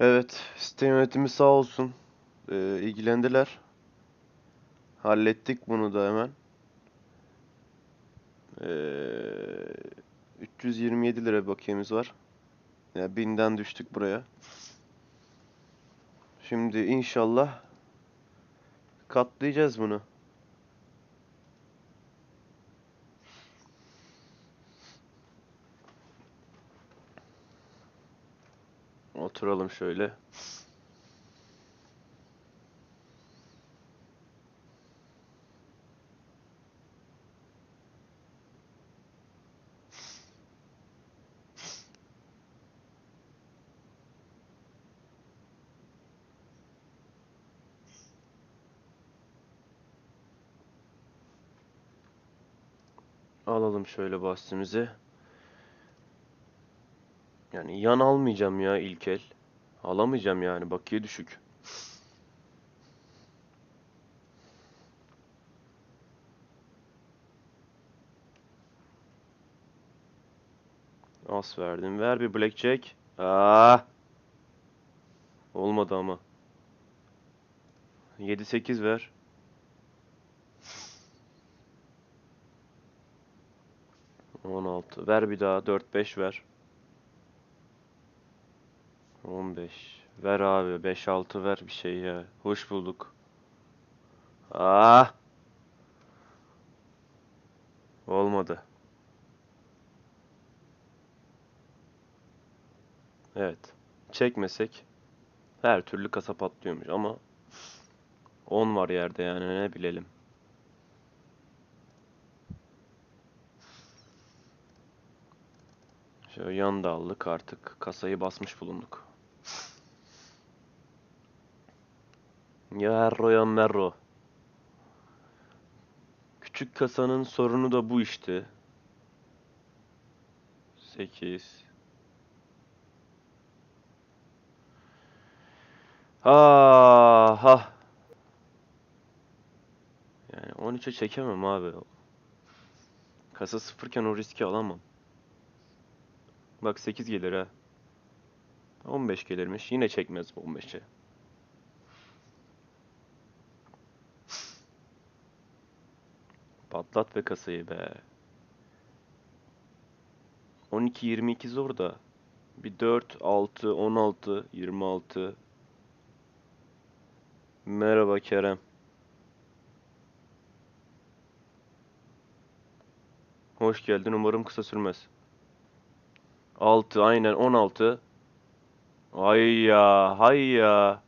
Evet, site yönetimi sağ olsun. Ee, ilgilendiler. Hallettik bunu da hemen. Ee, 327 lira bakiyemiz var. Yani 1000'den düştük buraya. Şimdi inşallah katlayacağız bunu. Oturalım şöyle. Alalım şöyle bahsimizi. Yani yan almayacağım ya ilk el. Alamayacağım yani bakiye düşük. As verdim. Ver bir blackjack. Aa! Olmadı ama. 7-8 ver. On altı. Ver bir daha. Dört beş ver. On beş. Ver abi. Beş altı ver bir şey ya. Hoş bulduk. Ah! Olmadı. Evet. Çekmesek her türlü kasa patlıyormuş ama 10 var yerde yani ne bilelim. Şöyle yan da aldık artık kasayı basmış bulunduk. Ya Erro ya Merro. Küçük kasanın sorunu da bu işte. 8 Ah ha. Yani 13'e çekemem abi. Kasa sıfırken o riski alamam. Bak 8 gelir ha. 15 gelirmiş. Yine çekmez bu 15'e. Patlat ve kasayı be. 12 22 zor da. Bir 4 6 16 26 Merhaba Kerem. Hoş geldin. Umarım kısa sürmez. 6 aynen 16. Ay ya, hay ya.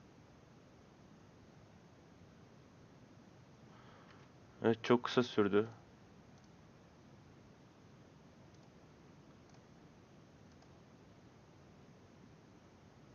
Evet çok kısa sürdü.